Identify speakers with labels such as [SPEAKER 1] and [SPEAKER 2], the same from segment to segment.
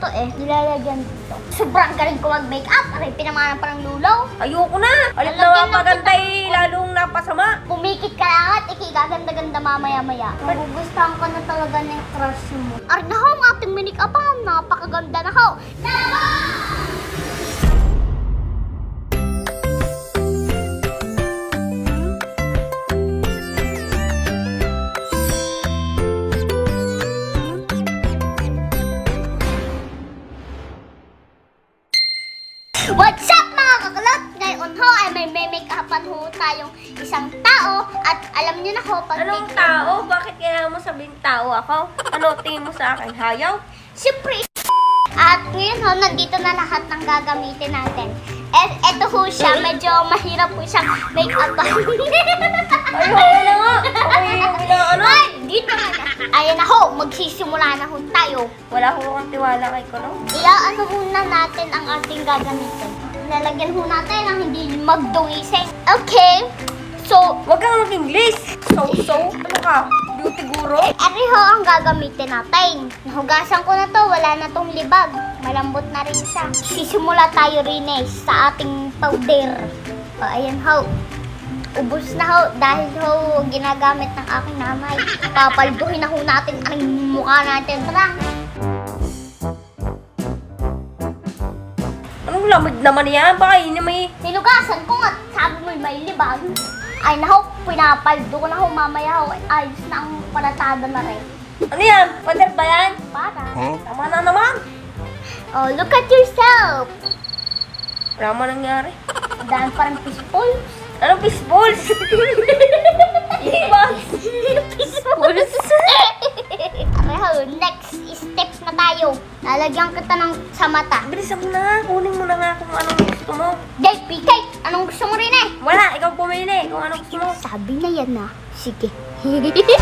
[SPEAKER 1] to eh. Nilalagyan dito. Sobrang galing ko mag-makeup. Aray, pinamana pa ng lulaw.
[SPEAKER 2] Ayoko na. Alam na
[SPEAKER 1] Lalagyan lang
[SPEAKER 2] maganda eh, lalong napasama.
[SPEAKER 1] Pumikit ka lang at ikigaganda-ganda mamaya-maya. Magugustuhan ka na talaga ng crush mo. Aray na ho, ang ating ah. Napakaganda na ho. Tara! What's up mga kakulot? Ngayon ho ay may may make-upan ho tayong isang tao at alam niyo na ho pag
[SPEAKER 2] Anong tao? Bakit kailangan mo sabihin tao ako? Ano tingin mo sa akin? Hayaw?
[SPEAKER 1] Siyempre, at ngayon ho, nandito na lahat ng gagamitin natin. Et, eto ho siya, medyo mahirap ho siyang make-up.
[SPEAKER 2] Ayoko na
[SPEAKER 1] Ayan na ho, magsisimula na ho tayo.
[SPEAKER 2] Wala ko kang tiwala kay Kulong.
[SPEAKER 1] Iyaano muna natin ang ating gagamitin. Lalagyan ho natin ang hindi magdungising. Okay, so,
[SPEAKER 2] Huwag kang mag-English. So-so. Ano ka? Beauty guru?
[SPEAKER 1] Ari ho ang gagamitin natin. Nahugasan ko na to, wala na tong libag. Malambot na rin siya. Sisimula tayo rin eh sa ating powder. O, ayan ho. Ubus na ho dahil ho ginagamit ng aking nanay. Papalduhin na ho natin ang mukha natin. Tara!
[SPEAKER 2] Anong lamig naman yan? Baka yun yung may...
[SPEAKER 1] Hinugasan ko nga, sabi mo may libag. Ay naho, pinapaldo ko na ho mamaya ho. Ayos na ang palatada na rin.
[SPEAKER 2] Ano yan? Pader ba yan?
[SPEAKER 1] Para.
[SPEAKER 2] Tama na naman.
[SPEAKER 1] Oh, look at yourself.
[SPEAKER 2] Wala mo nangyari.
[SPEAKER 1] Dahil parang fishballs.
[SPEAKER 2] Anong fishballs? Ibas.
[SPEAKER 1] Fishballs. Areho, next step na tayo. Lalagyan kita ng sa mata.
[SPEAKER 2] Bilisan mo na. Kunin mo na nga kung anong gusto mo.
[SPEAKER 1] Jay, PK, anong gusto mo rin eh?
[SPEAKER 2] Wala, ikaw pumili kung anong gusto mo.
[SPEAKER 1] Sabi na yan na. Sige.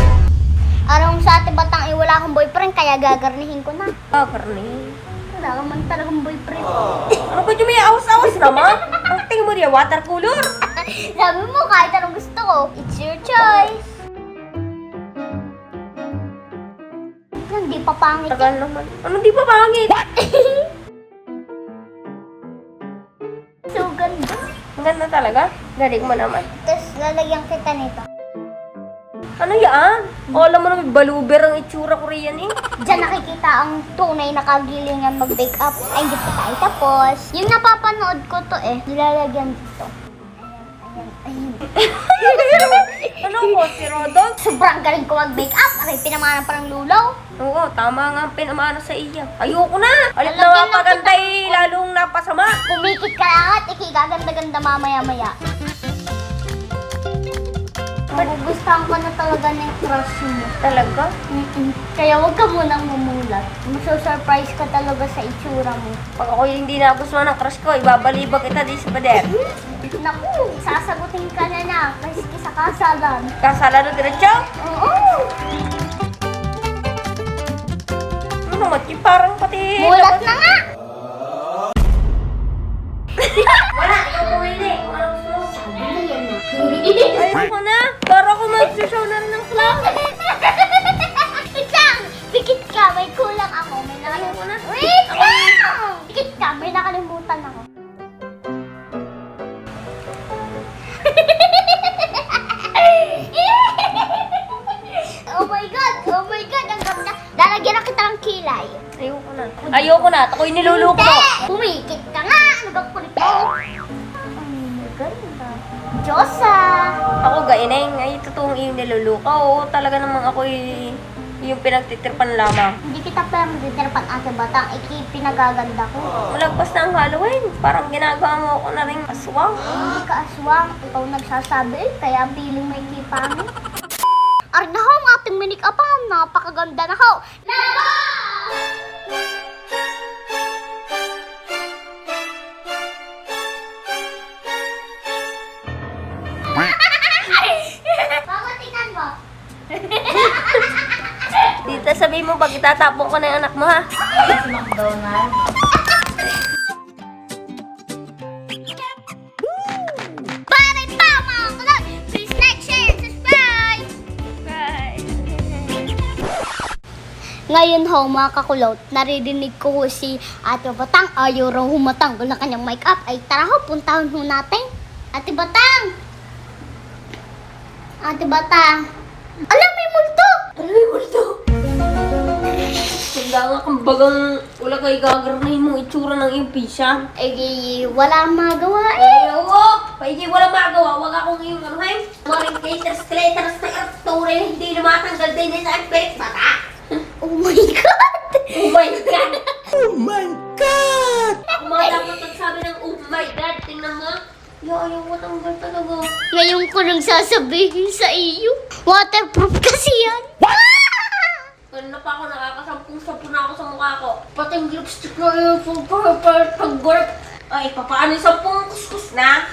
[SPEAKER 1] Arong sa ate batang eh, wala akong boyfriend, kaya gagarnihin ko na.
[SPEAKER 2] Ah, karne.
[SPEAKER 1] Wala ka man talagang boyfriend.
[SPEAKER 2] Ano ba yung may awas-awas naman? Ang tingin mo niya, watercolor.
[SPEAKER 1] Sabi mo kahit anong gusto ko. It's your choice. Hindi pa pangit.
[SPEAKER 2] Tagal naman. Ano di ba pangit?
[SPEAKER 1] So ganda.
[SPEAKER 2] Ang ganda talaga. Galing mo naman.
[SPEAKER 1] Tapos lalagyan kita nito.
[SPEAKER 2] Ano yan? O, alam mo na may baluber ang itsura ko riyan eh.
[SPEAKER 1] Diyan nakikita ang tunay na kagilingan mag-bake up. Ay, hindi pa tayo tapos. Yung napapanood ko to eh, nilalagyan dito.
[SPEAKER 2] Ano ko, si Rodolph?
[SPEAKER 1] Sobrang galing ko mag-bake up. Aray, pinamana pa ng lulaw.
[SPEAKER 2] Oo, tama nga ang pinamano sa iya. Ayoko na. Alam na
[SPEAKER 1] Lalagyan lang kita-
[SPEAKER 2] lalong napasama.
[SPEAKER 1] Pumikit ka lang at ikigaganda-ganda mamaya-maya. Magugustuhan ka na talaga ng crush mo.
[SPEAKER 2] Talaga?
[SPEAKER 1] Mm-mm. Kaya huwag ka munang mumulat. Maso-surprise ka talaga sa itsura mo.
[SPEAKER 2] Pag ako hindi nagustuhan ng crush ko, ibabalibag kita di sa pader.
[SPEAKER 1] Naku, sasagutin ka na na kasi sa kasalan.
[SPEAKER 2] Kasala na diretso?
[SPEAKER 1] Oo!
[SPEAKER 2] Ano naman, yung parang pati...
[SPEAKER 1] Mulat na nga! Na.
[SPEAKER 2] Ayoko na. At ako'y niluluko.
[SPEAKER 1] Hindi! Pumikit ka nga! Ano bang kulit mo? Ang ganda. Diyosa!
[SPEAKER 2] Ako gaineng. Ay, totoong iyong niluluko. Oo, talaga namang ako'y yung pinagtitripan lamang.
[SPEAKER 1] Hindi kita pa matitirapan ate batang. Iki pinagaganda ko.
[SPEAKER 2] Malagpas na ang Halloween. Parang ginagawa mo ako na rin aswang.
[SPEAKER 1] Hindi ka aswang. Ikaw nagsasabi kaya feeling may kipangit. Ar na ho, ang ating minik apa. Napakaganda na ho. Nako!
[SPEAKER 2] Sabihin mo pag itatapon ko na yung anak mo ha.
[SPEAKER 1] McDonald's. Para pa mga! Please like, share, subscribe!
[SPEAKER 2] Bye.
[SPEAKER 1] Ngayon ho, mga kakulot, naririnig ko ho si Ate Batang ayaw raw humatanggal ng kanyang make-up. Ay tara ho, puntahan ho natin. Ate Batang! Ate Batang! Alam, may multo!
[SPEAKER 2] Ano yung multo? Nga kang bagang wala kay gagarnahin mo itsura ng iyong pisa.
[SPEAKER 1] Eh, wala magawa eh.
[SPEAKER 2] Eh, oo! Paigi wala magawa, wag akong iyong ano eh. Maring caters, claters na artore, hindi lumatanggal din sa aspect bata.
[SPEAKER 1] Oh my God!
[SPEAKER 2] Oh my God! oh my God! Ako mga dapat nagsabi ng oh my God, tingnan mo. Yo, ayaw mo tanggal talaga.
[SPEAKER 1] Ngayon ko nang sasabihin sa iyo. Waterproof kasi yan.
[SPEAKER 2] Kanina pa ako nakakasampung-sampu na ako sa mukha ko. Pati yung lipstick na yun, super, super, pag-gorp. Ay, papaano yung sampung kuskus na?